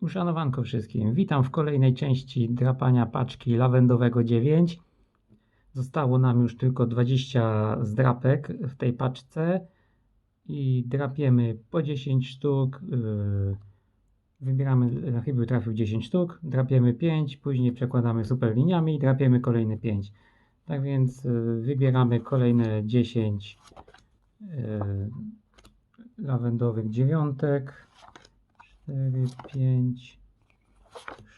Uszanowanko wszystkim. Witam w kolejnej części drapania paczki lawendowego 9. Zostało nam już tylko 20 zdrapek w tej paczce i drapiemy po 10 sztuk. Yy, Wybieramy, na chyba trafił 10 sztuk, drapiemy 5, później przekładamy super liniami i drapiemy kolejne 5. Tak więc yy, wybieramy kolejne 10 yy, lawendowych dziewiątek. 4, 5,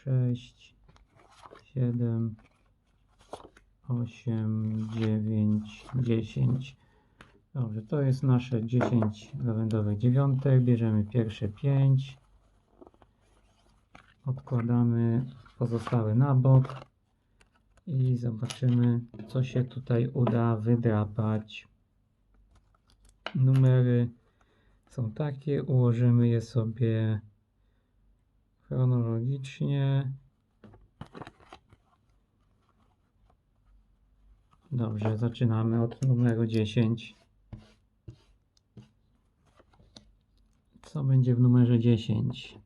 6, 7, 8, 9, 10. Dobrze, to jest nasze 10 lawendowych dziewiątek. Bierzemy pierwsze 5. Odkładamy pozostałe na bok. I zobaczymy, co się tutaj uda wydrapać. Numery są takie, ułożymy je sobie chronologicznie. Dobrze, zaczynamy od numeru 10. Co będzie w numerze 10?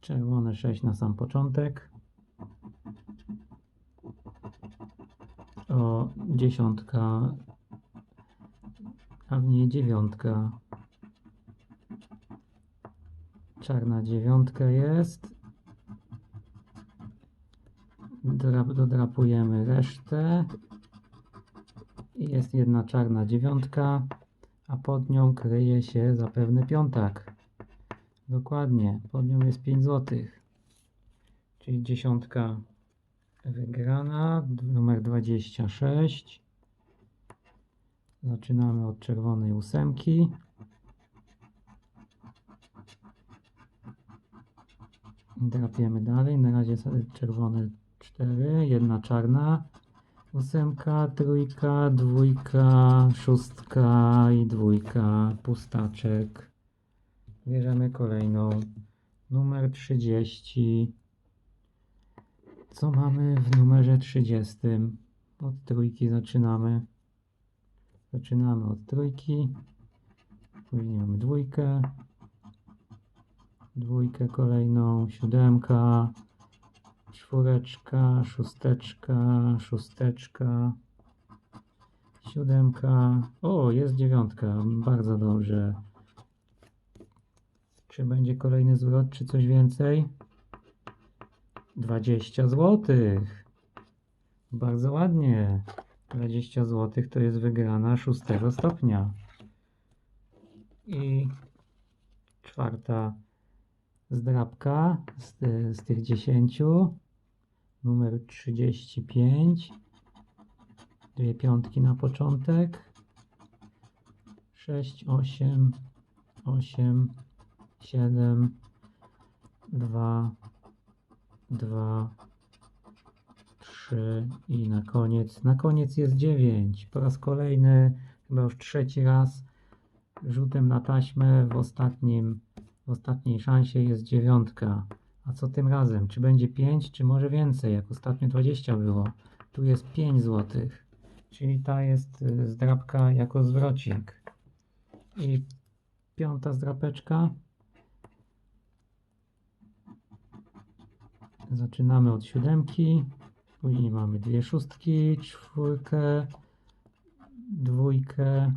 Czerwone 6 na sam początek. O, dziesiątka, a w niej dziewiątka. Czarna dziewiątka jest. Drap, dodrapujemy resztę. Jest jedna czarna dziewiątka, a pod nią kryje się zapewne piątak. Dokładnie, pod nią jest 5 zł. Czyli dziesiątka wygrana, numer 26. Zaczynamy od czerwonej ósemki. Drapiemy dalej. Na razie czerwone 4, jedna czarna. Ósemka, trójka, dwójka, szóstka i dwójka, pustaczek. Bierzemy kolejną. Numer 30. Co mamy w numerze 30? Od trójki zaczynamy. Zaczynamy od trójki. Później mamy dwójkę. Dwójkę kolejną, siódemka, czwóreczka, szósteczka, szósteczka, siódemka. O, jest dziewiątka. Bardzo dobrze. Czy będzie kolejny zwrot, czy coś więcej? 20 zł. Bardzo ładnie. 20 zł to jest wygrana szóstego stopnia. I czwarta zdrabka z, ty- z tych 10. Numer 35. Dwie piątki na początek. 6, 8, 8, 7, 2, 2, 3 i na koniec, na koniec jest 9. Po raz kolejny, chyba już trzeci raz, rzutem na taśmę w ostatnim, ostatniej szansie jest dziewiątka. A co tym razem? Czy będzie 5, czy może więcej, jak ostatnio 20 było? Tu jest 5 zł, czyli ta jest y, zdrabka jako zwrocik. I piąta zdrapeczka. Zaczynamy od siódemki, później mamy dwie szóstki, czwórkę, dwójkę,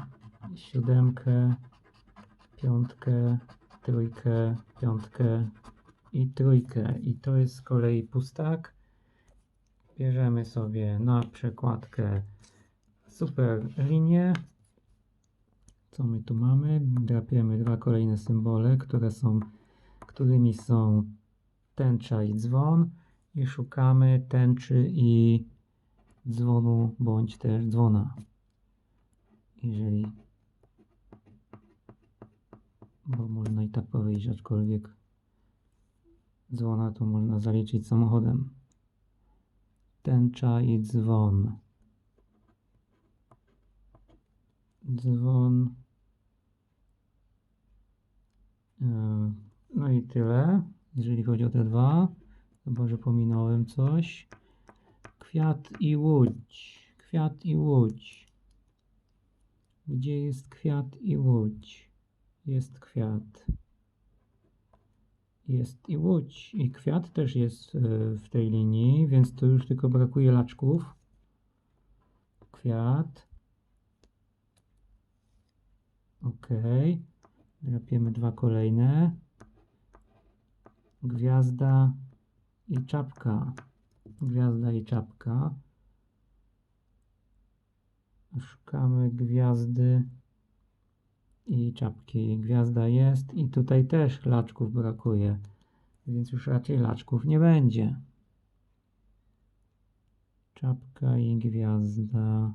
siódemkę, piątkę, trójkę, piątkę i trójkę. I to jest z kolei pustak. Bierzemy sobie na przekładkę super linię. Co my tu mamy? Drapiemy dwa kolejne symbole, które są, którymi są tęcza i dzwon i szukamy tęczy i dzwonu bądź też dzwona. Jeżeli bo można i tak powiedzieć, aczkolwiek dzwona to można zaliczyć samochodem. Tęcza i dzwon. Dzwon. Yy, No i tyle, jeżeli chodzi o te dwa. Chyba, że pominąłem coś. Kwiat i łódź. Kwiat i łódź. Gdzie jest kwiat i łódź? Jest kwiat. Jest i łódź, i kwiat też jest e, w tej linii, więc tu już tylko brakuje laczków. Kwiat. Ok. Drapiemy dwa kolejne. Gwiazda i czapka. Gwiazda i czapka. Szukamy gwiazdy i czapki. Gwiazda jest i tutaj też laczków brakuje, więc już raczej laczków nie będzie. Czapka i gwiazda.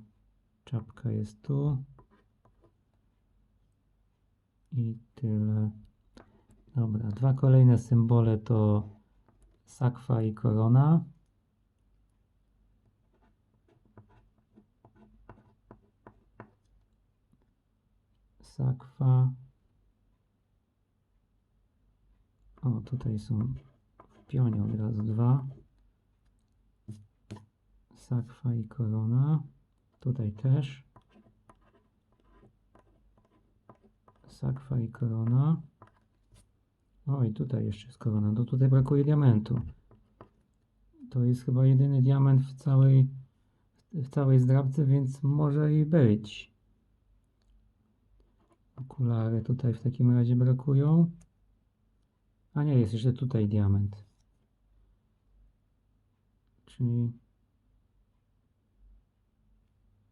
Czapka jest tu. I tyle. Dobra, dwa kolejne symbole to sakwa i korona. Sakwa. O, tutaj są w pionie od razu dwa. Sakwa i korona. Tutaj też. Sakwa i korona. O, i tutaj jeszcze jest korona. To tutaj brakuje diamentu. To jest chyba jedyny diament w całej, w całej zdrabce, więc może i być. Okulary tutaj w takim razie brakują. A nie, jest jeszcze tutaj diament. Czyli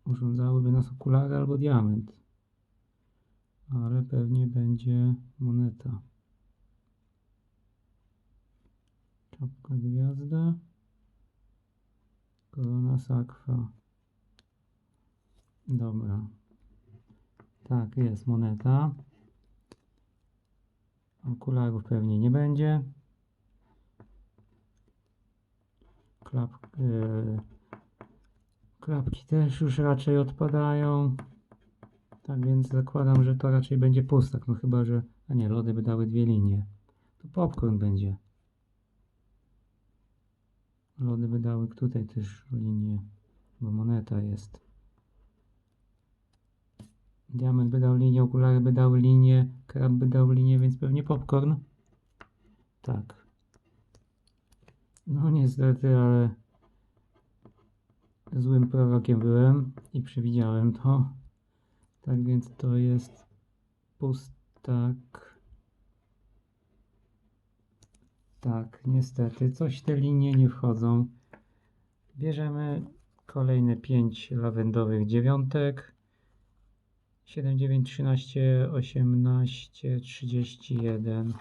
urządzałyby nas okulary albo diament. Ale pewnie będzie moneta. Czapka gwiazda. Korona sakwa. Dobra. Tak, jest moneta. Okularów pewnie nie będzie. Klap, yy, klapki też już raczej odpadają. Tak więc zakładam, że to raczej będzie pustak. No chyba, że... A nie, lody by dały dwie linie. To popcorn będzie. Lody by dały tutaj też linię, bo moneta jest. Diament by dał linię, okulary by dały linię, krab by dał linię, więc pewnie popcorn. Tak. No niestety, ale złym prorokiem byłem i przewidziałem to. Tak więc to jest pustak. Tak, niestety, coś te linie nie wchodzą. Bierzemy kolejne 5 lawendowych dziewiątek. 7, 9, 13, 18, 31.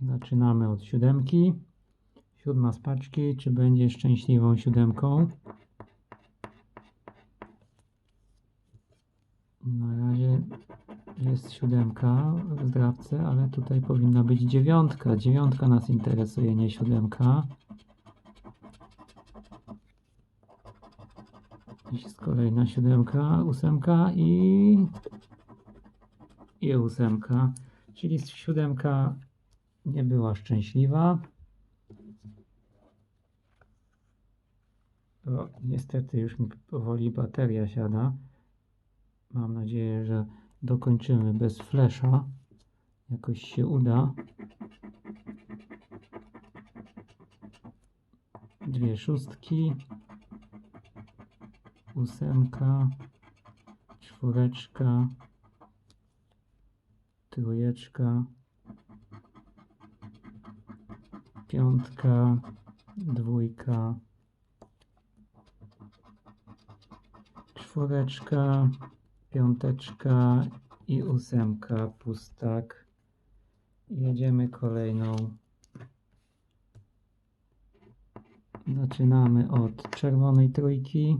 Zaczynamy od siódemki. Siódma z paczki. Czy będzie szczęśliwą siódemką? Na razie jest siódemka w zdrabce, ale tutaj powinna być dziewiątka. Dziewiątka nas interesuje, nie siódemka. Jest kolejna siódemka, ósemka i... i ósemka. Czyli siódemka nie była szczęśliwa. O, niestety już mi powoli bateria siada. Mam nadzieję, że dokończymy bez flesza. Jakoś się uda. Dwie szóstki. Ósemka. Czwóreczka. Trójeczka. Piątka. Dwójka. Czwóreczka piąteczka i ósemka pustak. Jedziemy kolejną. Zaczynamy od czerwonej trójki.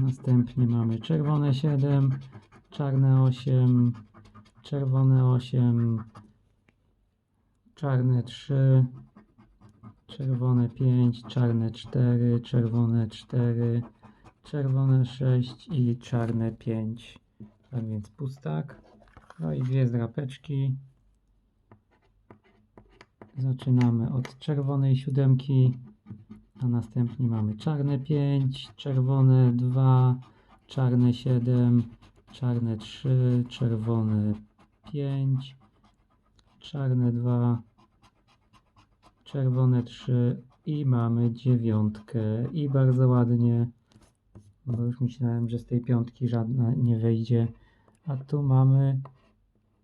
Następnie mamy czerwone 7, czarne 8, czerwone 8, czarne 3, czerwone 5, czarne 4, czerwone 4, czerwone 6 i czarne 5. Tak więc pustak. No i dwie zdrapeczki. Zaczynamy od czerwonej siódemki, A następnie mamy czarne 5, czerwone 2, czarne 7, czarne 3, czerwone 5, czarne 2, czerwone 3 i mamy dziewiątkę. I bardzo ładnie, bo już myślałem, że z tej piątki żadna nie wejdzie. A tu mamy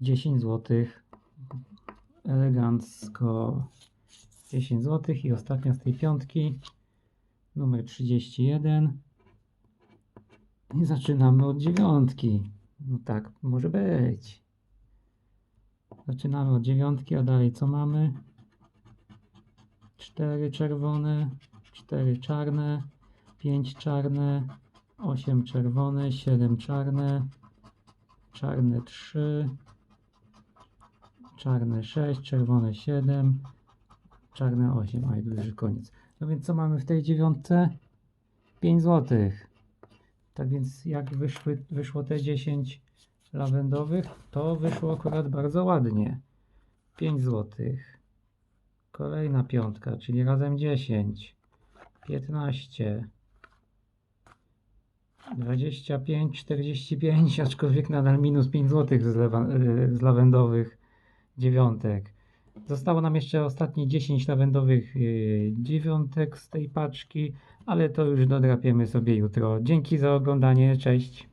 10 zł. Elegancko. 10 zł i ostatnia z tej piątki. Numer 31. I zaczynamy od dziewiątki. No tak, może być. Zaczynamy od dziewiątki, a dalej co mamy? Cztery czerwone, cztery czarne, pięć czarne, osiem czerwone, siedem czarne, czarne trzy, czarne sześć, czerwone siedem, czarne osiem. A i już koniec. No więc co mamy w tej dziewiątce? 5 złotych. Tak więc jak wyszły, wyszło te 10 lawendowych, to wyszło akurat bardzo ładnie. 5 złotych. Kolejna piątka, czyli razem 10. 15. 25, 45, aczkolwiek nadal minus 5 zł z, lewa, y, z lawendowych dziewiątek. Zostało nam jeszcze ostatnie 10 lawendowych y, dziewiątek z tej paczki, ale to już dodrapiemy sobie jutro. Dzięki za oglądanie, cześć.